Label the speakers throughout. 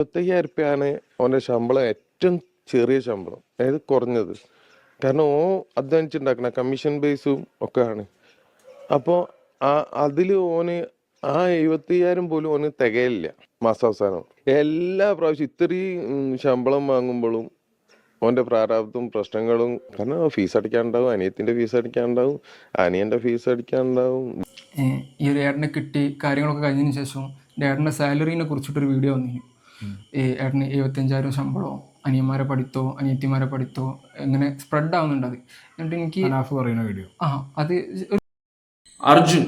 Speaker 1: ഇരുപത്തയ്യായിരം റുപ്യാണ് അവന്റെ ശമ്പളം ഏറ്റവും ചെറിയ ശമ്പളം. അതായത് കുറഞ്ഞത്. കാരണം ഓ അധ്വാനിച്ചുണ്ടാക്കണ കമ്മീഷൻ ബേസും ഒക്കെ ആണ് അപ്പോൾ ആ അതിൽ ഓന് ആ എഴുപത്തയ്യായിരം പോലും ഓന് തികയില്ല മാസാവസാനം. എല്ലാ പ്രാവശ്യം ഇത്രയും ശമ്പളം വാങ്ങുമ്പോഴും ഓന്റെ പ്രാരാബ്ദവും പ്രശ്നങ്ങളും കാരണം ഫീസ് അടിക്കാനുണ്ടാവും അനിയത്തിന്റെ ഫീസ് അടിക്കാനുണ്ടാവും അനിയന്റെ ഫീസ് അടിക്കാനുണ്ടാവും
Speaker 2: ഏഹ് ഈ ഒരു ഏട്ടനെ കിട്ടി കാര്യങ്ങളൊക്കെ കഴിഞ്ഞതിന് ശേഷം ഏട്ടന്റെ സാലറീനെ കുറിച്ചിട്ടൊരു വീഡിയോ വന്നിരുന്നു ഈ ഏട്ടന് എഴുപത്തഞ്ചായിരം ശമ്പളമോ അനിയന്മാരെ പഠിത്തോ അനിയത്തിമാരെ പഠിത്തോ എങ്ങനെ സ്പ്രെഡ് ആവുന്നുണ്ട് അത്. എന്നിട്ട് എനിക്ക്
Speaker 3: പറയുന്ന വീഡിയോ
Speaker 2: ആ അത്
Speaker 4: അർജുൻ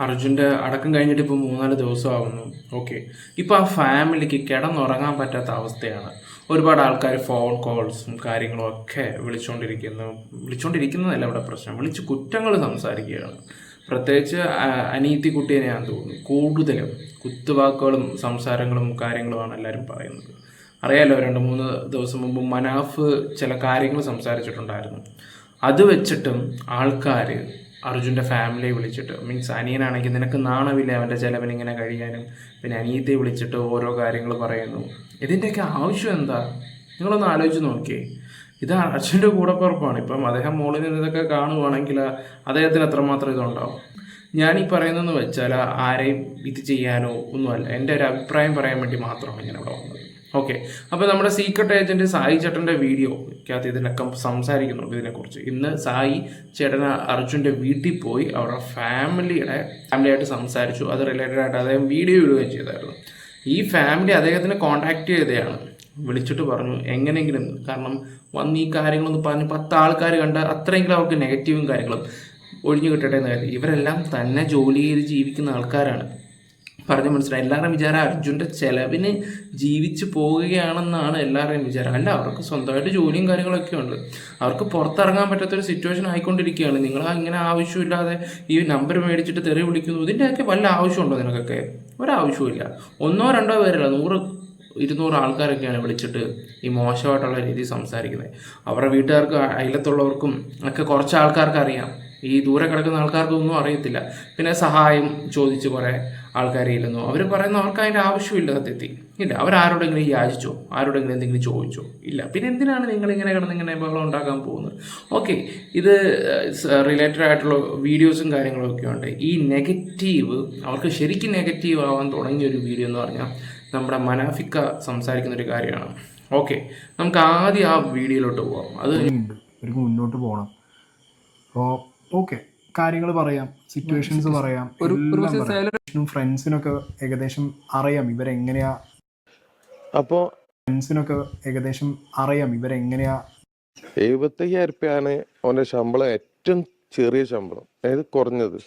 Speaker 4: അർജുന്റെ അടക്കം കഴിഞ്ഞിട്ട് ഇപ്പോൾ മൂന്നാൽ ദിവസമാവുന്നു ഓക്കെ ഇപ്പോൾ ആ ഫാമിലിക്ക് കിടന്നുറങ്ങാൻ പറ്റാത്ത അവസ്ഥയാണ്. ഒരുപാട് ആൾക്കാർ ഫോൺ കോൾസും കാര്യങ്ങളും ഒക്കെ വിളിച്ചുകൊണ്ടിരിക്കുന്നു വിളിച്ചുകൊണ്ടിരിക്കുന്നതല്ല ഇവിടെ പ്രശ്നം. വിളിച്ച് കുറ്റങ്ങൾ സംസാരിക്കുകയാണ്. പ്രത്യേകിച്ച് അനീതി കുട്ടീനെയാണെന്ന് തോന്നുന്നു. കൂടുതലും കുത്തുവാക്കുകളും സംസാരങ്ങളും കാര്യങ്ങളുമാണ് എല്ലാവരും പറയുന്നത്. അറിയാലോ രണ്ട് മൂന്ന് ദിവസം മുമ്പ് മനാഫ് ചില കാര്യങ്ങൾ സംസാരിച്ചിട്ടുണ്ടായിരുന്നു. അത് വെച്ചിട്ടും ആൾക്കാർ അർജുന്റെ ഫാമിലിയെ വിളിച്ചിട്ട് മീൻസ് അനിയനാണെങ്കിൽ നിനക്ക് നാണമില്ല അവന്റെ ചിലവിന് ഇങ്ങനെ കഴിയാനും പിന്നെ അനിയത്തെ വിളിച്ചിട്ട് ഓരോ കാര്യങ്ങൾ പറയുന്നു. ഇതിന്റെയൊക്കെ ആവശ്യം എന്താ? നിങ്ങളൊന്ന് ആലോചിച്ച് നോക്കിയേ. ഇത് അർജുന്റെ കൂടപ്പുറപ്പാണ്. ഇപ്പം അദ്ദേഹം മോളിൽ നിന്ന് ഇതൊക്കെ കാണുവാണെങ്കിൽ അദ്ദേഹത്തിന് എത്രമാത്രം ഇതുണ്ടാവും. ഞാൻ ഈ പറയുന്നതെന്ന് വെച്ചാൽ ആരെയും ഇത് ചെയ്യാനോ ഒന്നുമല്ല. എന്റെ ഒരു അഭിപ്രായം പറയാൻ വേണ്ടി മാത്രമാണ് ഞാൻ ഇവിടെ വന്നത്. ഓക്കെ. അപ്പോൾ നമ്മുടെ സീക്രട്ട് ഏജന്റ് സായി ചേട്ടന്റെ വീഡിയോക്കകത്ത് ഇതിനൊക്കെ സംസാരിക്കുന്നുണ്ട് ഇതിനെക്കുറിച്ച്. ഇന്ന് സായി ചേട്ടൻ അർജുന്റെ വീട്ടിൽ പോയി അവരുടെ ഫാമിലിയുടെ ഫാമിലിയായിട്ട് സംസാരിച്ചു. അത് റിലേറ്റഡ് ആയിട്ട് അദ്ദേഹം വീഡിയോ ഇടുകയും ചെയ്തായിരുന്നു. ഈ ഫാമിലി അദ്ദേഹത്തിനെ കോൺടാക്ട് ചെയ്തതാണ്. വിളിച്ചിട്ട് പറഞ്ഞു എങ്ങനെയെങ്കിലും കാരണം വന്ന് ഈ കാര്യങ്ങളൊന്ന് പറഞ്ഞ് പത്ത് ആൾക്കാർ കണ്ട അത്രയെങ്കിലും അവർക്ക് നെഗറ്റീവും കാര്യങ്ങളും ഒഴിഞ്ഞു കിട്ടട്ടെ എന്ന് കാര്യം ഇവരെല്ലാം തന്നെ ജോലി ചെയ്ത് ജീവിക്കുന്ന ആൾക്കാരാണ്. പറഞ്ഞു മനസ്സിലായി. എല്ലാവരുടെയും വിചാരം അർജുന്റെ ചെലവിന് ജീവിച്ച് പോവുകയാണെന്നാണ് എല്ലാവരുടെയും വിചാരം. അല്ല അവർക്ക് സ്വന്തമായിട്ട് ജോലിയും കാര്യങ്ങളൊക്കെ ഉണ്ട്. അവർക്ക് പുറത്തിറങ്ങാൻ പറ്റാത്തൊരു സിറ്റുവേഷൻ ആയിക്കൊണ്ടിരിക്കുകയാണ്. നിങ്ങൾ ഇങ്ങനെ ആവശ്യമില്ലാതെ ഈ നമ്പർ മേടിച്ചിട്ട് തെറി വിളിക്കുന്നു. ഇതിന്റെയൊക്കെ വല്ല ആവശ്യമുണ്ടോ നിനക്കൊക്കെ? ഒരാവശ്യമില്ല ഒന്നോ രണ്ടോ പേരല്ല നൂറ് ഇരുന്നൂറ് ആൾക്കാരൊക്കെയാണ് വിളിച്ചിട്ട് ഈ മോശമായിട്ടുള്ള രീതിയിൽ സംസാരിക്കുന്നത്. അവരുടെ വീട്ടുകാർക്ക് അയലത്തുള്ളവർക്കും ഒക്കെ കുറച്ച് ആൾക്കാർക്ക് അറിയാം. ഈ ദൂരെ കിടക്കുന്ന ആൾക്കാർക്കൊന്നും അറിയത്തില്ല. പിന്നെ സഹായം ചോദിച്ച് കുറേ ആൾക്കാരെ ഇല്ലെന്നോ അവർ പറയുന്ന അവർക്ക് അതിന്റെ ആവശ്യമില്ല സത്യത്തിൽ. ഇല്ല അവരാരോടെങ്കിലും യാചിച്ചോ? ആരോടെങ്കിലും എന്തെങ്കിലും ചോദിച്ചോ? ഇല്ല. പിന്നെ എന്തിനാണ് നിങ്ങൾ ഇങ്ങനെ കിടന്ന് ഇങ്ങനെ ബഹളം ഉണ്ടാക്കാൻ പോകുന്നത്? ഓക്കെ ഇത് റിലേറ്റഡ് ആയിട്ടുള്ള വീഡിയോസും കാര്യങ്ങളും ഒക്കെ ഉണ്ട്. ഈ നെഗറ്റീവ് അവർക്ക് ശരിക്കും നെഗറ്റീവ് ആവാൻ തുടങ്ങിയ ഒരു വീഡിയോ എന്ന് പറഞ്ഞാൽ നമ്മുടെ മനാഫിക്ക സംസാരിക്കുന്ന ഒരു കാര്യമാണ്. ഓക്കെ നമുക്ക് ആദ്യം ആ വീഡിയോയിലോട്ട് പോവാം. അത്
Speaker 3: മുന്നോട്ട് പോകണം അപ്പോൾ ഓക്കെ കാര്യങ്ങൾ പറയാം സിറ്റുവേഷൻസ് പറയാം
Speaker 2: ഒരു ഒരു
Speaker 3: ഫ്രണ്ട്സിനൊക്കെ ഏകദേശം അറിയാം ഇവരെങ്ങനെയാ
Speaker 1: അപ്പോ
Speaker 3: ഫ്രണ്ട്സിനൊക്കെ ഏകദേശം അറിയാം ഇവരെങ്ങനെയാ
Speaker 1: എഴുപത്തയ്യായിരം റുപ്യാണ് അവന്റെ ശമ്പളം ഏറ്റവും ചെറിയ ശമ്പളം അതായത് കുറഞ്ഞത്.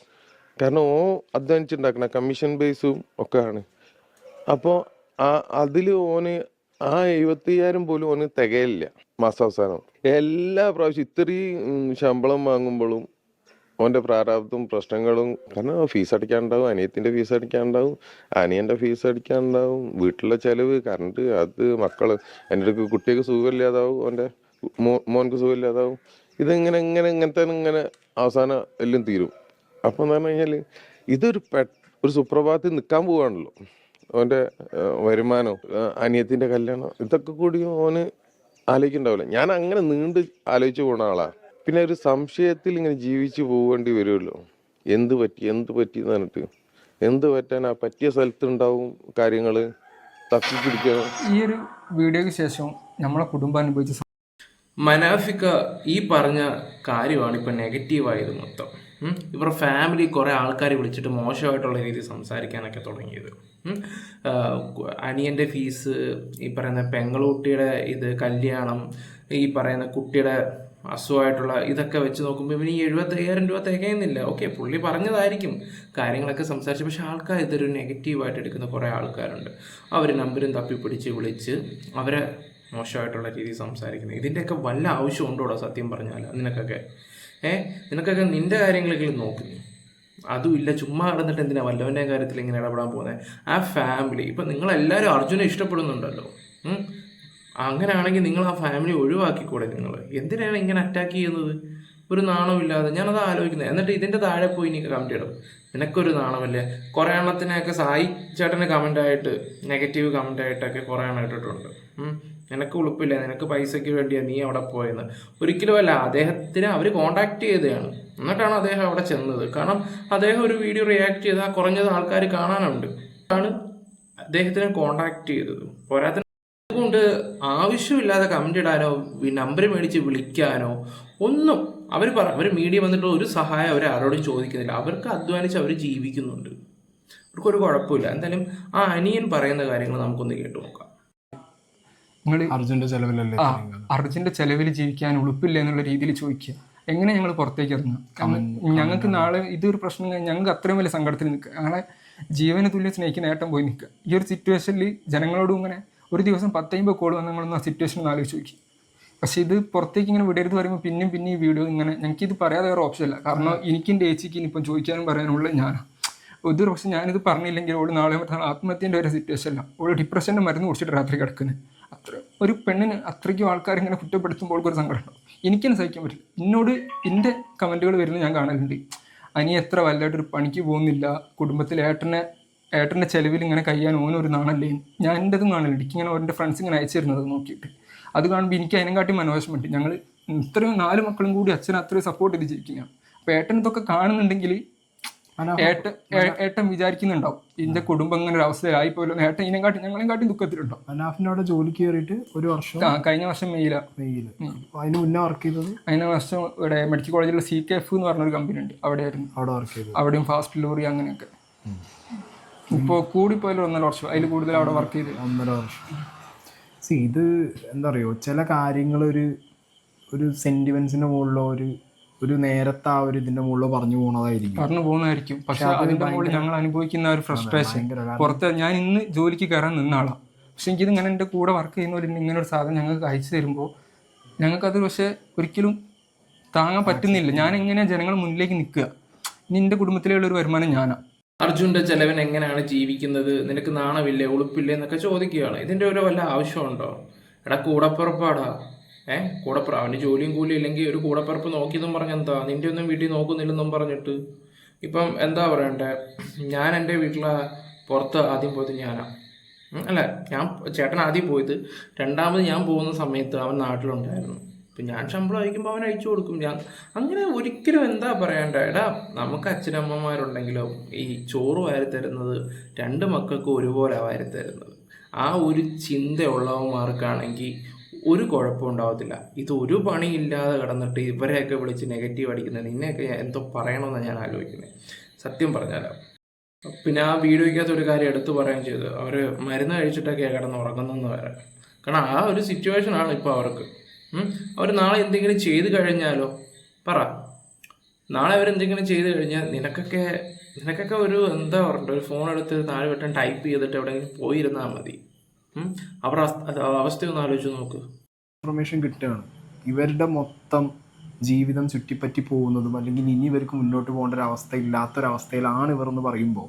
Speaker 1: കാരണം ഓ അധ്വാനിച്ചുണ്ടാക്കണ കമ്മീഷൻ ബേസും ഒക്കെ ആണ് അപ്പോൾ ആ അതിൽ ഓന് ആ എഴുപത്തയ്യായിരം പോലും ഓന് തികയില്ല മാസാവസാനം. എല്ലാ പ്രാവശ്യം ഇത്രയും ശമ്പളം വാങ്ങുമ്പോഴും ഓന്റെ പ്രാരാബ്ദവും പ്രശ്നങ്ങളും കാരണം ഫീസ് അടിക്കാനുണ്ടാവും അനിയത്തിന്റെ ഫീസ് അടിക്കാനുണ്ടാവും അനിയന്റെ ഫീസ് അടിക്കാനുണ്ടാവും വീട്ടിലെ ചെലവ് കറണ്ട് അത് മക്കൾ എന്റെ അടുക്ക് കുട്ടിക്ക് സുഖമില്ലാതാവും ഓന്റെ മോ- മോൻക്ക് സുഖമില്ലാതാവും. ഇതിങ്ങനെ ഇങ്ങനെ ഇങ്ങനത്തെ ഇങ്ങനെ അവസാനം എല്ലാം തീരും. അപ്പം എന്ന് പറഞ്ഞു കഴിഞ്ഞാൽ ഇതൊരു പെ ഒരു സുപ്രഭാതത്തിൽ നിൽക്കാൻ പോവാണല്ലോ ഓന്റെ വരുമാനവും അനിയത്തിന്റെ കല്യാണം ഇതൊക്കെ കൂടി ഓന് ആലോചിക്കണ്ടാവില്ല. ഞാൻ അങ്ങനെ നീണ്ട് ആലോചിച്ച് പോണ ആളാ. പിന്നെ ഒരു സംശയത്തിൽ ഇങ്ങനെ ജീവിച്ചു പോവേണ്ടി വരുമല്ലോ എന്ത് പറ്റി എന്ത് പറ്റി എന്ന് പറഞ്ഞിട്ട്. എന്ത് പറ്റാനാ പറ്റിയ സ്ഥലത്തുണ്ടാവും കാര്യങ്ങൾ തപ്പിപ്പിടിക്കണം
Speaker 2: ഈ ഒരു വീഡിയോയ്ക്ക് ശേഷം നമ്മളെ കുടുംബം അനുഭവിച്ച
Speaker 4: മനാഫിക്ക ഈ പറഞ്ഞ കാര്യമാണ് ഇപ്പം നെഗറ്റീവായത് മൊത്തം. ഇവരുടെ ഫാമിലി കുറേ ആൾക്കാർ വിളിച്ചിട്ട് മോശമായിട്ടുള്ള രീതിയിൽ സംസാരിക്കാനൊക്കെ തുടങ്ങിയത്. അനിയന്റെ ഫീസ് ഈ പറയുന്ന പെങ്ങളൂട്ടിയുടെ ഇത് കല്യാണം ഈ പറയുന്ന കുട്ടിയുടെ അസുഖമായിട്ടുള്ള ഇതൊക്കെ വെച്ച് നോക്കുമ്പോൾ ഇവന് ഈ എഴുപത്തയ്യായിരം രൂപ തികയുന്നില്ല. ഓക്കെ പുള്ളി പറഞ്ഞതായിരിക്കും. കാര്യങ്ങളൊക്കെ സംസാരിച്ച് പക്ഷെ ആൾക്കാർ ഇതൊരു നെഗറ്റീവായിട്ട് എടുക്കുന്ന കുറേ ആൾക്കാരുണ്ട്. അവർ നമ്പരും തപ്പിപ്പിടിച്ച് വിളിച്ച് അവരെ മോശമായിട്ടുള്ള രീതിയിൽ സംസാരിക്കുന്നത് ഇതിന്റെയൊക്കെ വല്ല ആവശ്യമുണ്ടോടോ സത്യം പറഞ്ഞാൽ നിനക്കൊക്കെ ഏ? നിനക്കൊക്കെ നിന്റെ കാര്യങ്ങളെങ്കിലും നോക്കുന്നു അതുമില്ല ചുമ്മാ കിടന്നിട്ട് എന്തിനാ വല്ലവന്റെ കാര്യത്തിൽ ഇങ്ങനെ ഇടപെടാൻ പോകുന്നത് ആ ഫാമിലി ഇപ്പം നിങ്ങളെല്ലാവരും അർജുനെ ഇഷ്ടപ്പെടുന്നുണ്ടല്ലോ. അങ്ങനെയാണെങ്കിൽ നിങ്ങൾ ആ ഫാമിലി ഒഴിവാക്കിക്കൂടെ നിങ്ങൾ എന്തിനാണ് ഇങ്ങനെ അറ്റാക്ക് ചെയ്യുന്നത്? ഒരു നാണമില്ലാതെ ഞാനത് ആലോചിക്കുന്നത് എന്നിട്ട് ഇതിന്റെ താഴെ പോയി എനിക്ക് കമന്റ് ഇടും നിനക്കൊരു നാണമല്ലേ? കുറേ എണ്ണത്തിനെയൊക്കെ സായി ചേട്ടന് കമന്റായിട്ട് നെഗറ്റീവ് കമന്റായിട്ടൊക്കെ കുറേ എണ്ണം ഇട്ടിട്ടുണ്ട്. നിനക്ക് ഉളുപ്പില്ല നിനക്ക് പൈസയ്ക്ക് വേണ്ടിയാണ് നീ അവിടെ പോയെന്ന്. ഒരിക്കലും അല്ല അദ്ദേഹത്തിന് അവർ കോണ്ടാക്ട് ചെയ്തതാണ്. എന്നിട്ടാണ് അദ്ദേഹം അവിടെ ചെന്നത്. കാരണം അദ്ദേഹം ഒരു വീഡിയോ റിയാക്ട് ചെയ്താൽ കുറഞ്ഞത് ആൾക്കാർ കാണാനുണ്ട്. ആണ് അദ്ദേഹത്തിനെ കോണ്ടാക്ട് ചെയ്തത്. പോരാത്ത അതുകൊണ്ട് ആവശ്യമില്ലാതെ കമന്റ് ഇടാനോ നമ്പർ മേടിച്ച് വിളിക്കാനോ ഒന്നും അവർ പറ അവർ മീഡിയ വന്നിട്ട് ഒരു സഹായം അവർ ആരോടും ചോദിക്കുന്നില്ല. അവർക്ക് അധ്വാനിച്ച് അവർ ജീവിക്കുന്നുണ്ട്. അവർക്കൊരു കുഴപ്പമില്ല. എന്തായാലും ആ അനിയൻ പറയുന്ന കാര്യങ്ങൾ നമുക്കൊന്ന് കേട്ടു നോക്കാം.
Speaker 2: നിങ്ങൾ
Speaker 3: അർജുന്റെ ചെലവിലല്ലേ
Speaker 2: ആ അർജുന്റെ ചെലവിൽ ജീവിക്കാൻ ഉളുപ്പില്ല എന്നുള്ള രീതിയിൽ ചോദിക്കുക. എങ്ങനെ ഞങ്ങൾ പുറത്തേക്ക് ഇറങ്ങുക? ഞങ്ങൾക്ക് നാളെ ഇതൊരു പ്രശ്നം ഞങ്ങൾക്ക് അത്രയും വലിയ സങ്കടത്തിൽ നിൽക്കുക. ഞങ്ങളെ ജീവന തുല്യം സ്നേഹിക്കുന്ന ഏട്ടം പോയി നിൽക്കുക. ഈ ഒരു സിറ്റുവേഷനിൽ ജനങ്ങളോടും ഇങ്ങനെ ഒരു ദിവസം പത്തമ്പത് കോൾ വന്ന് നിങ്ങളൊന്ന് ആ സിറ്റുവേഷൻ ആലോചിച്ച് നോക്കി. പക്ഷേ ഇത് പുറത്തേക്ക് ഇങ്ങനെ വിടരുത് പറയുമ്പോൾ പിന്നെയും പിന്നെ ഈ വീഡിയോ ഇങ്ങനെ ഞങ്ങൾക്ക് ഇത് പറയാതെ വേറെ ഓപ്ഷൻ ഇല്ല. കാരണം എനിക്കും എന്റെ ഏച്ചിക്ക് ഇനിയിപ്പം ചോദിക്കാനും പറയാനുള്ള ഞാനാണ് ഒരു പക്ഷേ ഞാനിത് പറഞ്ഞില്ലെങ്കിൽ ഓൾ നാളെ മറ്റന്നാൾ ആത്മഹത്യന്റെ ഒരു സിറ്റുവേഷൻ അല്ല ഓൾ ഡിപ്രഷന്റെ മരുന്ന് കുടിച്ചിട്ട് രാത്രി കിടക്കുന്നത് അത്ര ഒരു പെണ്ണിന് അത്രയ്ക്കും ആൾക്കാർ ഇങ്ങനെ കുറ്റപ്പെടുത്തുമ്പോൾ ഒരു സങ്കടം. ഉണ്ടാവും എനിക്കെന്നെ സഹിക്കാൻ പറ്റില്ല. എന്നോട് എന്റെ കമന്റുകൾ വരുന്നത് ഞാൻ കാണലുണ്ട്. അനി എത്ര വലുതായിട്ടൊരു പണിക്ക് പോകുന്നില്ല. കുടുംബത്തിൽ ഏട്ടനെ ഏട്ടന്റെ ചിലവിൽ ഇങ്ങനെ കഴിയാൻ ഓനൊരു നാണല്ലേ? ഞാൻ എന്റെ ഇതും കാണലുണ്ട് എനിക്ക് ഇങ്ങനെ ഓന്റെ ഫ്രണ്ട്സ് ഇങ്ങനെ അയച്ചു തരുന്നത് നോക്കിയിട്ട്. അത് കാണുമ്പോൾ എനിക്ക് അതിനെക്കാട്ടി മനോവശമുണ്ട് ഞങ്ങൾ ഇത്രയും നാല് മക്കളും കൂടി അച്ഛനെ അത്രയും സപ്പോർട്ട് ചെയ്ത് ജയിക്കുകയാണ് അപ്പോൾ ഏട്ടൻ ഇതൊക്കെ കാണുന്നുണ്ടെങ്കിൽ ഏട്ടൻ ഏ- ഏട്ടൻ വിചാരിക്കുന്നുണ്ടാവും ഇതിന്റെ കുടുംബം ഇങ്ങനെ ഒരു അവസ്ഥയിലായി പോലും ഏട്ടൻ ഇനം ഇതിനെക്കാട്ടി ഞങ്ങളെയും കാട്ടി ദുഃഖത്തിലുണ്ടോ?
Speaker 3: അനാഫിന്റെ അവിടെ ജോലിക്ക് കയറിയിട്ട് ഒരു വർഷം
Speaker 2: ആ, കഴിഞ്ഞ വർഷം
Speaker 3: മെയ്യിൽ അപ്പൊ അതിന് മുന്നേ വർക്ക് ചെയ്തത്?
Speaker 2: കഴിഞ്ഞ വർഷം ഇവിടെ മെഡിക്കൽ കോളേജിലുള്ള സി കെ എഫ് എന്ന് പറഞ്ഞൊരു കമ്പനി ഉണ്ട് അവിടെ ആയിരുന്നു
Speaker 3: അവിടെ വർക്ക് ചെയ്തു
Speaker 2: അവിടെയും ഫാസ്റ്റ് ലോറി അങ്ങനെയൊക്കെ. ഇപ്പോൾ കൂടിപ്പോയാലും ഒന്നര വർഷം. അതിൽ കൂടുതൽ അവിടെ വർക്ക് ചെയ്ത്.
Speaker 3: ഒന്നര വർഷം. സി ഇത് എന്താ പറയുക ചില കാര്യങ്ങൾ ഒരു ഒരു സെന്റിമെന്റ്സിന്റെ മുകളിലോ ഒരു ഒരു നേരത്തെ ആ ഒരു ഇതിന്റെ മുകളിൽ പറഞ്ഞു പോണതായിരിക്കും.
Speaker 2: പറഞ്ഞു പോകുന്നതായിരിക്കും പക്ഷെ അതിന്റെ മുകളിൽ ഞങ്ങൾ അനുഭവിക്കുന്ന ഒരു ഫ്രസ്ട്രേഷൻ പുറത്ത് ഞാൻ ഇന്ന് ജോലിക്ക് കയറാൻ നിന്ന ആളാണ് പക്ഷെ എനിക്കിത് ഇങ്ങനെ എന്റെ കൂടെ വർക്ക് ചെയ്യുന്നവർ ഇങ്ങനെ ഒരു സാധനം ഞങ്ങൾക്ക് അയച്ചു തരുമ്പോൾ ഞങ്ങൾക്കത് പക്ഷെ ഒരിക്കലും താങ്ങാൻ പറ്റുന്നില്ല. ഞാൻ എങ്ങനെയാണ് ജനങ്ങൾ മുന്നിലേക്ക് നിൽക്കുക? ഇനി എന്റെ കുടുംബത്തിലുള്ള ഒരു വരുമാനം ഞാനാണ്
Speaker 4: അർജുന്റെ ചെലവൻ എങ്ങനെയാണ് ജീവിക്കുന്നത്? നിനക്ക് നാണമില്ലേ? ഉളുപ്പില്ലേ എന്നൊക്കെ ചോദിക്കുകയാണ്. ഇതിന്റെ ഒരു വല്ല ആവശ്യമുണ്ടോ? എടാ കൂടപ്പിറപ്പാടാ. ഏ? കൂടപ്പുറ അവന് ജോലിയും കൂലി ഇല്ലെങ്കിൽ ഒരു കൂടപ്പിറപ്പ് നോക്കിയതും പറഞ്ഞെന്താ നിന്റെ ഒന്നും വീട്ടിൽ നോക്കുന്നില്ലെന്നും പറഞ്ഞിട്ട്. ഇപ്പം എന്താ പറയണ്ടേ? ഞാൻ എന്റെ വീട്ടിലെ പുറത്ത് ആദ്യം പോയത് ഞാനാ. അല്ല ഞാൻ ചേട്ടൻ ആദ്യം പോയത്. രണ്ടാമത് ഞാൻ പോകുന്ന സമയത്ത് അവൻ നാട്ടിലുണ്ടായിരുന്നു. ഇപ്പം ഞാൻ ശമ്പളം അയക്കുമ്പോൾ അവൻ അയച്ചു കൊടുക്കും. ഞാൻ അങ്ങനെ ഒരിക്കലും എന്താ പറയണ്ട? എടാ നമുക്ക് അച്ഛനമ്മമാരുണ്ടെങ്കിലോ ഈ ചോറ് വാരി തരുന്നത് രണ്ട് മക്കൾക്കും ഒരുപോലെ വാരി തരുന്നത് ആ ഒരു ചിന്തയുള്ളവന്മാർക്കാണെങ്കിൽ ഒരു കുഴപ്പം ഉണ്ടാവത്തില്ല. ഇത് ഒരു പണിയില്ലാതെ കിടന്നിട്ട് ഇവരെയൊക്കെ വിളിച്ച് നെഗറ്റീവ് അടിക്കുന്നത് നിന്നെയൊക്കെ എന്തോ പറയണമെന്നാണ് ഞാൻ ആലോചിക്കുന്നത്. സത്യം പറഞ്ഞാലോ. പിന്നെ ആ വീഡിയോയ്ക്കകത്ത് ഒരു കാര്യം എടുത്തു പറയുകയും ചെയ്തു. അവർ മരുന്ന് കഴിച്ചിട്ടൊക്കെയാണ് കിടന്ന് ഉറങ്ങുന്നതെന്ന് വരെ കാരണം ആ ഒരു സിറ്റുവേഷൻ ആണ് ഇപ്പോൾ അവർക്ക്. അവർ നാളെ എന്തെങ്കിലും ചെയ്ത് കഴിഞ്ഞാലോ? പറ. നാളെ അവരെന്തെങ്കിലും ചെയ്ത് കഴിഞ്ഞാൽ നിനക്കൊക്കെ നിനക്കൊക്കെ ഒരു എന്താ പറയണ്ട ഒരു ഫോൺ എടുത്ത് താഴെ വട്ടം ടൈപ്പ് ചെയ്തിട്ട് എവിടെയെങ്കിലും പോയിരുന്നാൽ മതി. ഉം? അവരുടെ അവസ്ഥ അവസ്ഥ ഒന്ന് ആലോചിച്ച് നോക്ക്.
Speaker 3: ഇൻഫർമേഷൻ കിട്ടുകയാണ്. ഇവരുടെ മൊത്തം ജീവിതം ചുറ്റിപ്പറ്റി പോകുന്നതും അല്ലെങ്കിൽ ഇനി ഇവർക്ക് മുന്നോട്ട് പോകേണ്ട ഒരു അവസ്ഥ ഇല്ലാത്തൊരവസ്ഥയിലാണ് ഇവർ എന്ന് പറയുമ്പോൾ.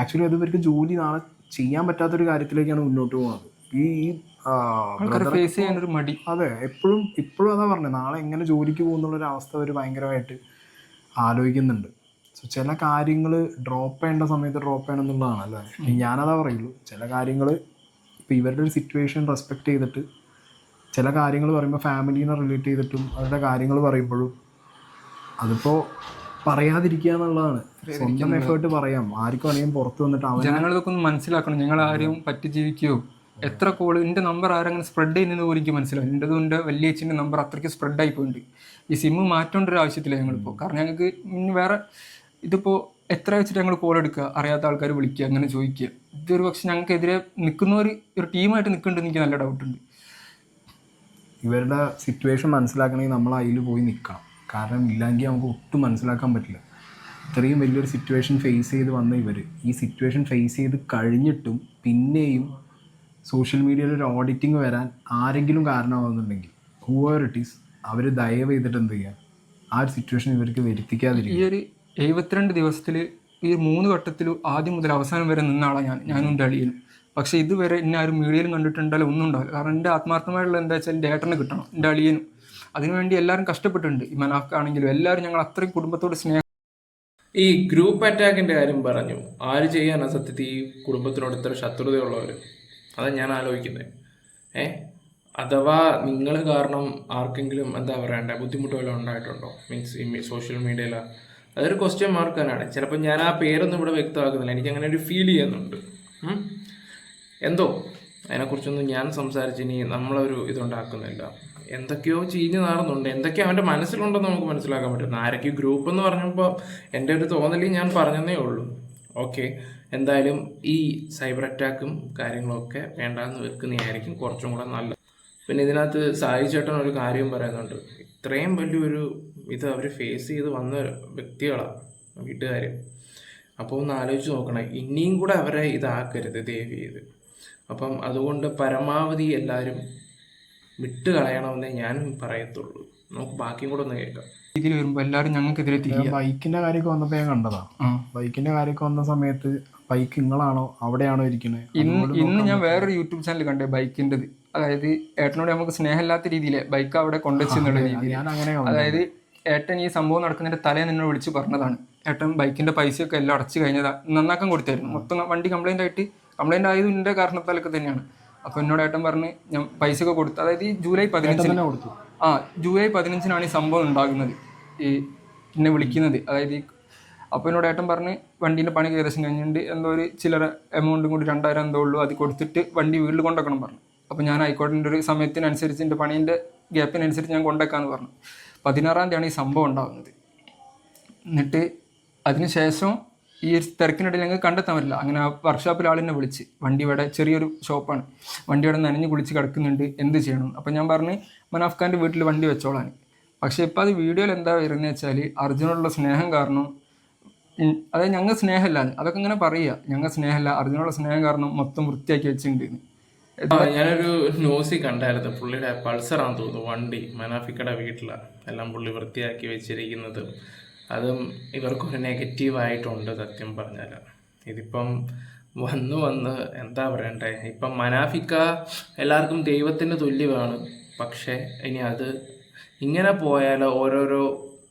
Speaker 3: ആക്ച്വലി അത് ഇവർക്ക് ജോലി നാളെ ചെയ്യാൻ പറ്റാത്തൊരു കാര്യത്തിലേക്കാണ് മുന്നോട്ട് പോകുന്നത്. ഈ
Speaker 2: ഫേസ് ചെയ്യാനൊരു മടി.
Speaker 3: അതെ എപ്പോഴും ഇപ്പോഴും അതാ പറഞ്ഞത് നാളെ എങ്ങനെ ജോലിക്ക് പോകുന്നുള്ളൊരു അവസ്ഥ അവർ ഭയങ്കരമായിട്ട് ആലോചിക്കുന്നുണ്ട്. സോ ചില കാര്യങ്ങൾ ഡ്രോപ്പ് ചെയ്യേണ്ട സമയത്ത് ഡ്രോപ്പ് ചെയ്യണം എന്നുള്ളതാണ് അല്ലേ? ഞാനതാ പറയുള്ളൂ ചില കാര്യങ്ങൾ ഇപ്പോൾ ഇവരുടെ ഒരു സിറ്റുവേഷൻ റെസ്പെക്ട് ചെയ്തിട്ട് ചില കാര്യങ്ങൾ പറയുമ്പോൾ ഫാമിലീനെ റിലേറ്റ് ചെയ്തിട്ടും അവരുടെ കാര്യങ്ങൾ പറയുമ്പോഴും അതിപ്പോൾ പറയാതിരിക്കുക എന്നുള്ളതാണ്. സ്വന്തം എഫേർട്ട് പറയാം. ആർക്കും അറിയാം പുറത്ത് വന്നിട്ട് അവൻ
Speaker 2: ജനങ്ങൾ ഇതൊക്കെ ഒന്ന് മനസ്സിലാക്കണം. ഞങ്ങൾ ആരെയും പറ്റി ജീവിക്കുകയോ എത്ര കോൾ എന്റെ നമ്പർ ആരെങ്കിലും സ്പ്രെഡ് ചെയ്യുന്നത് പോലും എനിക്ക് മനസ്സിലാവും എന്റെതും എന്റെ വലിയ അച്ഛന്റെ നമ്പർ അത്രയ്ക്ക് സ്പ്രെഡ് ആയി പോയിട്ടുണ്ട്. ഈ സിമ്മ് മാറ്റേണ്ട ഒരു ആവശ്യത്തില്ല ഞങ്ങളിപ്പോൾ കാരണം ഞങ്ങൾക്ക് ഇനി വേറെ ഇതിപ്പോൾ എത്ര വെച്ചിട്ട് ഞങ്ങൾ കോൾ എടുക്കുക? അറിയാത്ത ആൾക്കാർ വിളിക്കുക അങ്ങനെ ചോദിക്കുക. ഇതൊരു പക്ഷെ ഞങ്ങൾക്കെതിരെ നിൽക്കുന്നവർ ഒരു ടീമായിട്ട് നിൽക്കുന്നുണ്ടെന്ന് എനിക്ക് നല്ല ഡൗട്ടുണ്ട്
Speaker 3: ഇവരുടെ സിറ്റുവേഷൻ മനസ്സിലാക്കണമെങ്കിൽ നമ്മൾ അതിൽ പോയി നിൽക്കണം. കാരണം ഇല്ലെങ്കിൽ നമുക്ക് ഒട്ടും മനസ്സിലാക്കാൻ പറ്റില്ല. ഇത്രയും വലിയൊരു സിറ്റുവേഷൻ ഫേസ് ചെയ്ത് വന്ന ഇവർ ഈ സിറ്റുവേഷൻ ഫേസ് ചെയ്ത് കഴിഞ്ഞിട്ടും പിന്നെയും സോഷ്യൽ മീഡിയയിൽ ഒരു ഓഡിറ്റിംഗ് വരാൻ ആരെങ്കിലും കാരണമാകുന്നുണ്ടെങ്കിൽ ഹൂവർ ഇറ്റ് ഈസ് അവർ ദയവ് ചെയ്തിട്ട് എന്ത് ചെയ്യുക ആ ഒരു സിറ്റുവേഷൻ ഇവർക്ക്
Speaker 2: വരുത്തിക്കാതിരിക്കും
Speaker 3: ഈ
Speaker 2: ഒരു എഴുപത്തിരണ്ട് ദിവസത്തിൽ ഈ മൂന്ന് ഘട്ടത്തിൽ ആദ്യം മുതൽ അവസാനം വരെ നിന്ന ആളാണ് ഞാൻ. ഞാനും അളിയനും പക്ഷേ ഇതുവരെ എന്നെ ആരും മീഡിയയിലും കണ്ടിട്ടുണ്ടാലും ഒന്നും ഉണ്ടാവില്ല. കാരണം എന്റെ ആത്മാർത്ഥമായിട്ടുള്ള എന്താ വെച്ചാൽ എന്റെ ഏട്ടനെ കിട്ടണം എന്റെ അളിയനും. അതിനുവേണ്ടി എല്ലാവരും കഷ്ടപ്പെട്ടിട്ടുണ്ട്. ഈ മനാഫാണെങ്കിലും എല്ലാവരും ഞങ്ങൾ അത്രയും കുടുംബത്തോട് സ്നേഹം
Speaker 4: ഈ ഗ്രൂപ്പ് അറ്റാക്കിന്റെ കാര്യം പറഞ്ഞു. ആര് ചെയ്യാനാ സത്യത്തിൽ ഈ കുടുംബത്തിനോട് ഇത്ര ശത്രുതയുള്ളവർ അതാണ് ഞാൻ ആലോചിക്കുന്നത് ഏ? അഥവാ നിങ്ങൾ കാരണം ആർക്കെങ്കിലും എന്താ പറയണ്ടേ ബുദ്ധിമുട്ട് വല്ലതും ഉണ്ടായിട്ടുണ്ടോ? മീൻസ് ഈ സോഷ്യൽ മീഡിയയിൽ അതൊരു ക്വസ്റ്റ്യൻ മാർക്കാനാണ് ചിലപ്പോൾ ഞാൻ ആ പേരൊന്നും ഇവിടെ വ്യക്തമാക്കുന്നില്ല. എനിക്ക് അങ്ങനെ ഒരു ഫീൽ ചെയ്യുന്നുണ്ട്. എന്തോ? അതിനെക്കുറിച്ചൊന്നും ഞാൻ സംസാരിച്ച് ഇനി നമ്മളൊരു ഇതുണ്ടാക്കുന്നില്ല. എന്തൊക്കെയോ ചീഞ്ഞ് നാറുന്നുണ്ട്. എന്തൊക്കെയോ അവന്റെ മനസ്സിലുണ്ടെന്ന് നമുക്ക് മനസ്സിലാക്കാൻ പറ്റും. ആരൊക്കെ ഗ്രൂപ്പ് എന്ന് പറഞ്ഞപ്പോൾ എന്റെ ഒരു തോന്നലിൽ ഞാൻ പറഞ്ഞതേ ഉള്ളൂ. ഓക്കെ. എന്തായാലും ഈ സൈബർ അറ്റാക്കും കാര്യങ്ങളൊക്കെ വേണ്ടാന്ന് വെക്കുന്നതായിരിക്കും കുറച്ചും കൂടെ നല്ലത്. പിന്നെ ഇതിനകത്ത് സായി ചേട്ടൻ ഒരു കാര്യം പറയുന്നുണ്ട്. ഇത്രയും വലിയൊരു ഇത് അവർ ഫേസ് ചെയ്ത് വന്ന വ്യക്തികളാണ് വീട്ടുകാർ അപ്പോൾ ഒന്ന് ആലോചിച്ച് നോക്കണം. ഇനിയും കൂടെ അവരെ ഇതാക്കരുത് ദയവ് ചെയ്ത്. അപ്പം അതുകൊണ്ട് പരമാവധി എല്ലാവരും വിട്ട് കളയണമെന്നേ ഞാനും പറയത്തുള്ളൂ. നമുക്ക് ബാക്കിയും കൂടെ ഒന്ന് കേൾക്കാം.
Speaker 2: ഇതിൽ വരുമ്പോൾ എല്ലാവരും ഞങ്ങൾക്കെതിരെ
Speaker 3: ബൈക്കിന്റെ കാര്യമൊക്കെ വന്നപ്പോൾ ഞാൻ കണ്ടതാ.
Speaker 2: ബൈക്കിന്റെ
Speaker 3: ബൈക്കിന്റെ കാര്യമൊക്കെ വന്ന സമയത്ത് ബൈക്ക് നിങ്ങളാണോ അവിടെയാണോ ഇരിക്കുന്നത്
Speaker 2: ഇന്ന് ഇന്ന് ഞാൻ വേറൊരു യൂട്യൂബ് ചാനൽ കണ്ടേ ബൈക്കിന്റെത് അതായത് ഏട്ടനോട് നമുക്ക് സ്നേഹമില്ലാത്ത രീതിയിൽ ബൈക്ക് അവിടെ കൊണ്ടുവച്ചു എന്നുള്ള രീതിയിൽ
Speaker 3: ഞാൻ അങ്ങനെ
Speaker 2: അതായത് ഏട്ടൻ ഈ സംഭവം നടക്കുന്നതിന്റെ തലേ നിന്നോട് വിളിച്ച് പറഞ്ഞതാണ്. ഏട്ടൻ ബൈക്കിന്റെ പൈസയൊക്കെ എല്ലാം അടച്ചു കഴിഞ്ഞതാ. നന്നാക്കാൻ കൊടുത്തായിരുന്നു. മൊത്തം വണ്ടി കംപ്ലൈന്റ് ആയിട്ട് കംപ്ലൈന്റ് ആയത് എന്റെ കാരണത്താലൊക്കെ തന്നെയാണ്. അപ്പോൾ എന്നോട് ഏട്ടൻ പറഞ്ഞ് ഞാൻ പൈസ ഒക്കെ കൊടുത്തു അതായത് ഈ ജൂലൈ പതിനഞ്ചിന്
Speaker 3: കൊടുത്തു.
Speaker 2: ആ ജൂലൈ പതിനഞ്ചിനാണ് ഈ സംഭവം ഉണ്ടാകുന്നത്. ഈ എന്നെ വിളിക്കുന്നത്. അതായത് ഈ അപ്പോൾ എന്നോട് ഏട്ടൻ പറഞ്ഞ് വണ്ടീന്റെ പണി ഏകദേശം കഴിഞ്ഞിട്ടുണ്ട്. എന്തോ ഒരു ചില്ലറ എമൗണ്ടും കൂടി രണ്ടായിരം എന്തോ ഉള്ളൂ. അത് കൊടുത്തിട്ട് വണ്ടി വീട്ടിൽ കൊണ്ടുവെക്കണം പറഞ്ഞു. അപ്പോൾ ഞാൻ ആയിക്കോട്ടെ ഒരു സമയത്തിനനുസരിച്ച് എന്റെ പണീന്റെ ഗ്യാപ്പിനനുസരിച്ച് ഞാൻ കൊണ്ടുവെക്കാമെന്ന് പറഞ്ഞു. പതിനാറാം തീയതിയാണ് ഈ സംഭവം ഉണ്ടാകുന്നത്. എന്നിട്ട് അതിനുശേഷം ഈ തിരക്കിനിടയിൽ ഞങ്ങൾക്ക് കണ്ടെത്താൻ പറ്റില്ല. അങ്ങനെ ആ വർക്ക്ഷോപ്പിൽ ആളിനെ വിളിച്ച്. വണ്ടി ഇവിടെ ചെറിയൊരു ഷോപ്പാണ് വണ്ടി ഇവിടെ നനഞ്ഞ് കുളിച്ച് കിടക്കുന്നുണ്ട്. എന്ത് ചെയ്യണം? അപ്പം ഞാൻ പറഞ്ഞ് മനാഫ്ഖാന്റെ വീട്ടിൽ വണ്ടി വെച്ചോളാൻ. പക്ഷേ ഇപ്പോൾ അത് വീഡിയോയിൽ എന്താ വരുന്നത് വെച്ചാൽ അർജുനോടുള്ള സ്നേഹം കാരണം അതായത് ഞങ്ങൾ സ്നേഹമല്ല അതൊക്കെ ഇങ്ങനെ പറയുക. ഞങ്ങൾ സ്നേഹമല്ല അർജുനോടുള്ള സ്നേഹം കാരണം മൊത്തം വൃത്തിയാക്കി വെച്ചിട്ടുണ്ട്.
Speaker 4: ഞാനൊരു ന്യൂസിൽ കണ്ടായിരുന്നു. പുള്ളിയുടെ പൾസറാന്ന് തോന്നുന്നു വണ്ടി മനാഫിക്കയുടെ വീട്ടിലാണ് എല്ലാം പുള്ളി വൃത്തിയാക്കി വെച്ചിരിക്കുന്നത്. അതും ഇവർക്കൊരു നെഗറ്റീവായിട്ടുണ്ട് സത്യം പറഞ്ഞാൽ ഇതിപ്പം വന്ന് വന്ന് എന്താ പറയണ്ടേ? ഇപ്പം മനാഫിക്ക എല്ലാവർക്കും ദൈവത്തിന് തുല്യമാണ്. പക്ഷേ ഇനി അത് ഇങ്ങനെ പോയാൽ ഓരോരോ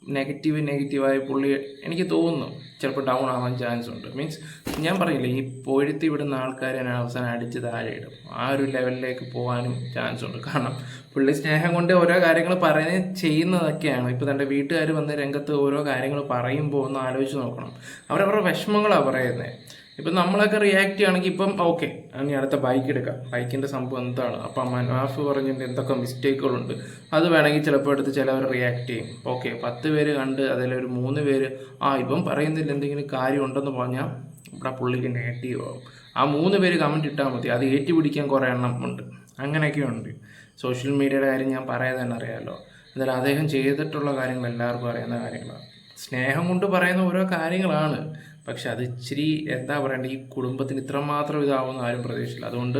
Speaker 4: നെഗറ്റീവ് നെഗറ്റീവായ പുള്ളി എനിക്ക് തോന്നുന്നു ചിലപ്പോൾ ഡൗൺ ആവാൻ ചാൻസ് ഉണ്ട്. മീൻസ് ഞാൻ പറയില്ല ഈ പൊഴുത്തി വിടുന്ന ആൾക്കാരെ ഞാൻ അവസാനം അടിച്ച് താഴെ ഇടും. ആ ഒരു ലെവലിലേക്ക് പോകാനും ചാൻസ് ഉണ്ട്. കാരണം പുള്ളി സ്നേഹം കൊണ്ട് ഓരോ കാര്യങ്ങൾ പറയുന്നത് ചെയ്യുന്നതൊക്കെയാണ്. ഇപ്പോൾ തന്റെ വീട്ടുകാർ വന്ന് രംഗത്ത് ഓരോ കാര്യങ്ങൾ പറയുമ്പോൾ ഒന്ന് ആലോചിച്ച് നോക്കണം. അവരവരുടെ വിഷമങ്ങളാണ് പറയുന്നത് ഇപ്പം നമ്മളൊക്കെ റിയാക്ട് ചെയ്യുകയാണെങ്കിൽ ഇപ്പം ഓക്കെ ഇനി അടുത്ത ബൈക്ക് എടുക്കാം. ബൈക്കിന്റെ സംഭവം എന്താണ്? അപ്പം മനാഫ് പറഞ്ഞിട്ട് എന്തൊക്കെ മിസ്റ്റേക്കുകളുണ്ട് അത് വേണമെങ്കിൽ ചിലപ്പോൾ എടുത്ത് ചിലവർ റിയാക്ട് ചെയ്യും. ഓക്കെ പത്ത് പേര് കണ്ട് അതിലൊരു മൂന്ന് പേര് ആ ഇപ്പം പറയുന്നതിൽ എന്തെങ്കിലും കാര്യം ഉണ്ടെന്ന് പറഞ്ഞാൽ ഇവിടെ പുള്ളിക്ക് നെഗറ്റീവ് ആവും. ആ മൂന്ന് പേര് കമന്റ് ഇട്ടാൽ മതി. അത് ഏറ്റുപിടിക്കാൻ കുറേ എണ്ണം ഉണ്ട്. അങ്ങനെയൊക്കെ ഉണ്ട്. സോഷ്യൽ മീഡിയയുടെ കാര്യം ഞാൻ പറയാതെ തന്നെ അറിയാമല്ലോ എന്നാലും അദ്ദേഹം ചെയ്തിട്ടുള്ള കാര്യങ്ങൾ എല്ലാവർക്കും അറിയുന്ന കാര്യങ്ങളാണ്. സ്നേഹം കൊണ്ട് പറയുന്ന ഓരോ കാര്യങ്ങളാണ്. പക്ഷെ അത് ഇച്ചിരി എന്താ പറയണ്ടേ ഈ കുടുംബത്തിന് ഇത്രമാത്രം ഇതാവുമെന്ന് ആരും പ്രതീക്ഷിച്ചില്ല. അതുകൊണ്ട്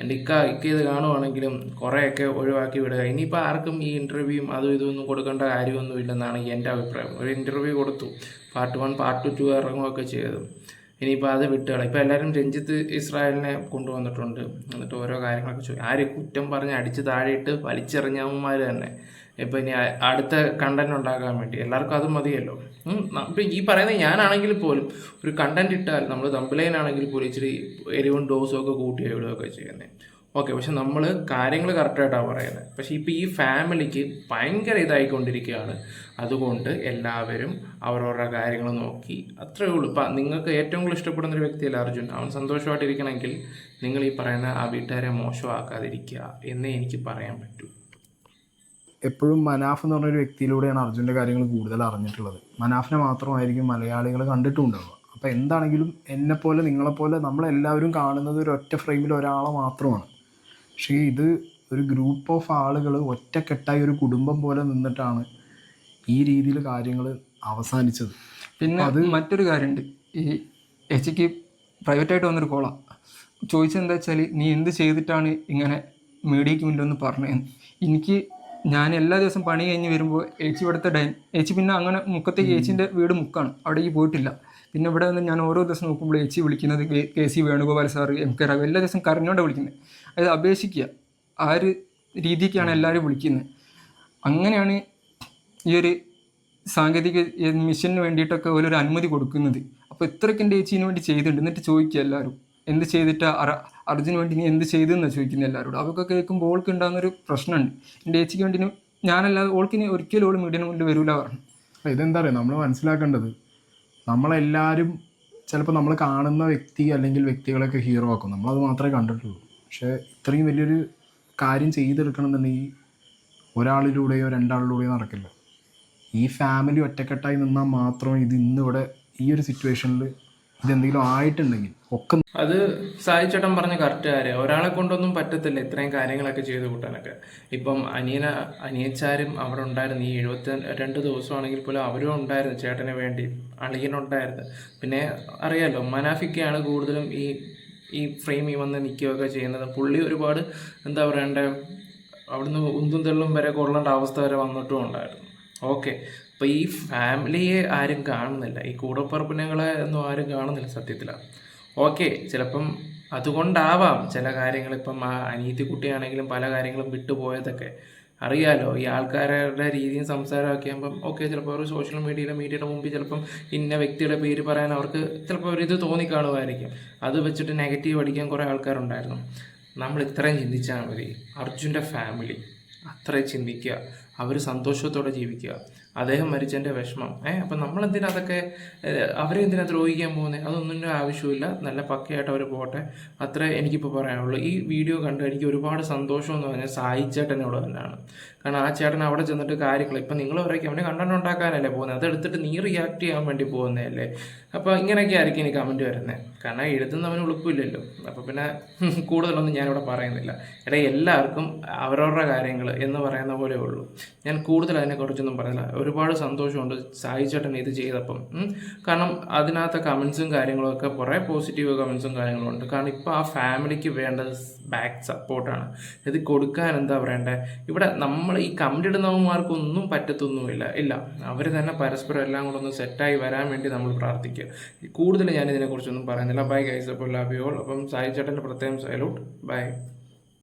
Speaker 4: എന്റെ ഇക്ക ഇക്ക ഇത് കാണുവാണെങ്കിലും കുറേയൊക്കെ ഒഴിവാക്കി വിടുക. ഇനിയിപ്പോൾ ആർക്കും ഈ ഇന്റർവ്യൂവും അതും ഇതും ഒന്നും കൊടുക്കേണ്ട കാര്യമൊന്നും ഇല്ലെന്നാണ് എന്റെ അഭിപ്രായം. ഒരു ഇന്റർവ്യൂ കൊടുത്തു. പാർട്ട് വൺ പാർട്ട് ടു ഇറങ്ങുകയൊക്കെ ചെയ്തു. ഇനിയിപ്പോൾ അത് വിട്ടുകള ഇപ്പോൾ എല്ലാവരും രഞ്ജിത്ത് ഇസ്രായേലിനെ കൊണ്ടുവന്നിട്ടുണ്ട്. എന്നിട്ട് ഓരോ കാര്യങ്ങളൊക്കെ ചോദിക്കും ആര് കുറ്റം പറഞ്ഞ് അടിച്ച് താഴെയിട്ട് വലിച്ചെറിഞ്ഞവന്മാർ തന്നെ. ഇപ്പം ഇനി അടുത്ത കണ്ടന്റ് ഉണ്ടാക്കാൻ വേണ്ടി. എല്ലാവർക്കും അത് മതിയല്ലോ. ഇപ്പം ഈ പറയുന്നത് ഞാനാണെങ്കിൽ പോലും ഒരു കണ്ടന്റ് ഇട്ടാൽ നമ്മൾ തമ്പിലൈനാണെങ്കിൽ പോലും ഇച്ചിരി എരിവും ഡോസും ഒക്കെ കൂട്ടി എവിടെയൊക്കെ ചെയ്യുന്നത് ഓക്കെ പക്ഷെ നമ്മൾ കാര്യങ്ങൾ കറക്റ്റായിട്ടാണ് പറയുന്നത് പക്ഷേ ഇപ്പോൾ ഈ ഫാമിലിക്ക് ഭയങ്കര ഇതായിക്കൊണ്ടിരിക്കുകയാണ് അതുകൊണ്ട് എല്ലാവരും അവരവരുടെ കാര്യങ്ങൾ നോക്കി അത്രയേ ഉള്ളൂ. ഇപ്പം നിങ്ങൾക്ക് ഏറ്റവും കൂടുതൽ ഇഷ്ടപ്പെടുന്ന ഒരു വ്യക്തിയല്ല അർജുൻ. അവൻ സന്തോഷമായിട്ടിരിക്കണമെങ്കിൽ നിങ്ങൾ ഈ പറയുന്ന ആ വീട്ടുകാരെ മോശമാക്കാതിരിക്കുക എന്നേ എനിക്ക് പറയാൻ പറ്റൂ.
Speaker 3: എപ്പോഴും മനാഫ് എന്ന് പറഞ്ഞൊരു വ്യക്തിയിലൂടെയാണ് അർജുന്റെ കാര്യങ്ങൾ കൂടുതൽ അറിഞ്ഞിട്ടുള്ളത്. മനാഫിനെ മാത്രമായിരിക്കും മലയാളികൾ കണ്ടിട്ടുണ്ടാവുക. അപ്പോൾ എന്താണെങ്കിലും എന്നെപ്പോലെ നിങ്ങളെപ്പോലെ നമ്മളെല്ലാവരും കാണുന്നത് ഒരു ഒറ്റ ഫ്രെയിമിൽ ഒരാളെ മാത്രമാണ്. പക്ഷേ ഇത് ഒരു ഗ്രൂപ്പ് ഓഫ് ആളുകൾ ഒറ്റക്കെട്ടായി ഒരു കുടുംബം പോലെ നിന്നിട്ടാണ് ഈ രീതിയിൽ കാര്യങ്ങൾ അവസാനിച്ചത്.
Speaker 2: പിന്നെ അത് മറ്റൊരു കാര്യമുണ്ട് ഈ എച്ചിക്ക് പ്രൈവറ്റായിട്ട് വന്നൊരു കോളാണ് ചോദിച്ചെന്താ എന്താ വെച്ചാൽ നീ എന്ത് ചെയ്തിട്ടാണ് ഇങ്ങനെ മീഡിയയ്ക്ക് മുന്നിൽ ഒന്ന് പറഞ്ഞതെന്ന് എനിക്ക് ഞാൻ എല്ലാ ദിവസം പണി കഴിഞ്ഞ് വരുമ്പോൾ ഏച്ചി ഇവിടുത്തെ ഡൈൻ ഏച്ചി പിന്നെ അങ്ങനെ മുക്കത്തേക്ക് ഏച്ചിന്റെ വീട് മുക്കാണ്. അവിടേക്ക് പോയിട്ടില്ല. പിന്നെ ഇവിടെ നിന്ന് ഞാൻ ഓരോ ദിവസം നോക്കുമ്പോൾ ഏച്ചി വിളിക്കുന്നത് K- C Venugopal sir M K Raghav എല്ലാ ദിവസം കരഞ്ഞോണ്ട് വിളിക്കുന്നത് അതായത് അപേക്ഷിക്കുക ആ ഒരു രീതിക്കാണ് എല്ലാവരും വിളിക്കുന്നത് അങ്ങനെയാണ് ഈ ഒരു സാങ്കേതിക മിഷന് വേണ്ടിയിട്ടൊക്കെ ഓരോരു അനുമതി കൊടുക്കുന്നത്. അപ്പോൾ ഇത്രയ്ക്ക് എന്റെ ചേച്ചീന് വേണ്ടി ചെയ്തിട്ടുണ്ട്. എന്നിട്ട് ചോദിക്കുക എല്ലാവരും എന്ത് ചെയ്തിട്ട് അറ അർജുന് വേണ്ടി നീ എന്ത് ചെയ്തെന്നാണ് ചോദിക്കുന്നത് എല്ലാവരോടും. അതൊക്കെ കേൾക്കുമ്പോൾ ഓൾക്ക് ഉണ്ടാകുന്നൊരു പ്രശ്നമുണ്ട്. എന്റെ ചേച്ചിക്ക് വേണ്ടി ഞാനല്ലാതെ ഓൾക്കിനി ഒരിക്കലും ഓൾ മീഡിയന് മുന്നിൽ വരൂല പറഞ്ഞു.
Speaker 3: ഇതെന്താ പറയുക നമ്മൾ മനസ്സിലാക്കേണ്ടത് നമ്മളെല്ലാവരും ചിലപ്പോൾ നമ്മൾ കാണുന്ന വ്യക്തി അല്ലെങ്കിൽ വ്യക്തികളൊക്കെ ഹീറോ ആക്കും. നമ്മളത് മാത്രമേ കണ്ടിട്ടുള്ളൂ. പക്ഷേ ഇത്രയും വലിയൊരു കാര്യം ചെയ്തെടുക്കണം എന്നുണ്ടെങ്കിൽ ഒരാളിലൂടെയോ രണ്ടാളിലൂടെയോ നടക്കില്ല. ഈ ഫാമിലി ഒറ്റക്കെട്ടായി നിന്നാൽ മാത്രമേ ഇത് ഇന്നിവിടെ ഈ ഒരു സിറ്റുവേഷനിൽ ഇതെന്തെങ്കിലും ആയിട്ടുണ്ടെങ്കിൽ ഒക്കെ
Speaker 4: അത് സായി ചേട്ടൻ പറഞ്ഞ കറക്റ്റ് കാര്യം. ഒരാളെ കൊണ്ടൊന്നും പറ്റത്തില്ല ഇത്രയും കാര്യങ്ങളൊക്കെ ചെയ്ത് കൂട്ടാനൊക്കെ. ഇപ്പം അനിയന അനിയച്ചാരും അവിടെ ഉണ്ടായിരുന്നു. ഈ എഴുപത്തി രണ്ട് ദിവസമാണെങ്കിൽ പോലും അവരും ഉണ്ടായിരുന്നു ചേട്ടന് വേണ്ടി. അളിയനുണ്ടായിരുന്നു. പിന്നെ അറിയാലോ മനാഫിക്കയാണ് കൂടുതലും ഈ ഈ ഫ്രെയിമിൽ വന്ന് നിൽക്കുകയൊക്കെ ചെയ്യുന്നത്. പുള്ളി ഒരുപാട് എന്താ പറയണ്ടേ അവിടുന്ന് ഉന്തും തെള്ളും വരെ കൊള്ളേണ്ട അവസ്ഥ വരെ വന്നിട്ടും ഉണ്ടായിരുന്നു. ഓക്കെ അപ്പോൾ ഈ ഫാമിലിയെ ആരും കാണുന്നില്ല. ഈ കൂടപ്പറപ്പിനങ്ങളെ ഒന്നും ആരും കാണുന്നില്ല സത്യത്തിൽ ഓക്കെ ചിലപ്പം അതുകൊണ്ടാവാം ചില കാര്യങ്ങൾ ഇപ്പം ആ അനീതി കുട്ടിയാണെങ്കിലും പല കാര്യങ്ങളും വിട്ടുപോയതൊക്കെ അറിയാലോ ഈ ആൾക്കാരുടെ രീതിയും സംസാരമൊക്കെ ആകുമ്പം ഓക്കെ ചിലപ്പോൾ അവർ സോഷ്യൽ മീഡിയയിലെ മീഡിയയുടെ മുമ്പിൽ ചിലപ്പം ഇന്ന വ്യക്തിയുടെ പേര് പറയാൻ അവർക്ക് ചിലപ്പോൾ ഒരിത് തോന്നിക്കാണുമായിരിക്കും. അത് വെച്ചിട്ട് നെഗറ്റീവ് അടിക്കാൻ കുറേ ആൾക്കാരുണ്ടായിരുന്നു. നമ്മൾ ഇത്രയും ചിന്തിച്ചാൽ മതി. അർജുന്റെ ഫാമിലി അത്രയും ചിന്തിക്കുക. അവർ സന്തോഷത്തോടെ ജീവിക്കുക. അദ്ദേഹം മരിച്ചതിന്റെ വിഷമം. ഏഹ് അപ്പം നമ്മളെന്തിനാ അതൊക്കെ അവരെ എന്തിനാ ദ്രോഹിക്കാൻ പോകുന്നത് അതൊന്നും ആവശ്യമില്ല. നല്ല പക്കയായിട്ട് അവർ പോട്ടെ. അത്രേ എനിക്കിപ്പോൾ പറയാനുള്ളൂ. ഈ വീഡിയോ കണ്ട് എനിക്ക് ഒരുപാട് സന്തോഷം എന്ന് പറഞ്ഞാൽ സായിച്ചേട്ടനോട് തന്നെയാണ് കാരണം ആ ചേട്ടൻ അവിടെ ചെന്നിട്ട് കാര്യങ്ങൾ ഇപ്പം നിങ്ങൾ പറയും അവന് കണ്ടന്റ് ഉണ്ടാക്കാനല്ലേ പോകുന്നത്. അതെടുത്തിട്ട് നീ റിയാക്ട് ചെയ്യാൻ വേണ്ടി പോകുന്നതല്ലേ. അപ്പോൾ ഇങ്ങനെയൊക്കെ ആയിരിക്കും എനിക്ക് കമന്റ് വരുന്നത് കാരണം എഴുതുന്നവന് ഉളുപ്പില്ലല്ലോ. അപ്പോൾ പിന്നെ കൂടുതലൊന്നും ഞാനിവിടെ പറയുന്നില്ല. എടാ എല്ലാവർക്കും അവരവരുടെ കാര്യങ്ങൾ എന്ന് പറയുന്ന പോലെ ഉള്ളൂ. ഞാൻ കൂടുതൽ അതിനെക്കുറിച്ചൊന്നും പറയുന്നില്ല. ഒരുപാട് സന്തോഷമുണ്ട് സായി ചേട്ടൻ ഇത് ചെയ്തപ്പം. കാരണം അതിനകത്തെ കമൻസും കാര്യങ്ങളും ഒക്കെ കുറേ പോസിറ്റീവ് കമൻസും കാര്യങ്ങളും ഉണ്ട്. കാരണം ഇപ്പോൾ ആ ഫാമിലിക്ക് വേണ്ടത് ബാക്ക് സപ്പോർട്ടാണ് ഇത് കൊടുക്കാൻ എന്താ പറയണ്ടേ? ഇവിടെ നമ്മൾ ഈ കമന്റ് ഇടുന്നവന്മാർക്കൊന്നും പറ്റത്തൊന്നുമില്ല. ഇല്ല. അവർ തന്നെ പരസ്പരം എല്ലാം കൂടെ ഒന്ന് സെറ്റായി വരാൻ വേണ്ടി നമ്മൾ പ്രാർത്ഥിക്കുക. കൂടുതൽ ഞാൻ ഇതിനെക്കുറിച്ചൊന്നും പറയുന്നില്ല. ബൈ ഗൈസ് അപ്പോൾ ലവ് ഓൾ അപ്പം സായി ചേട്ടന്റെ പ്രത്യേകം സൈലൂട്ട് ബൈ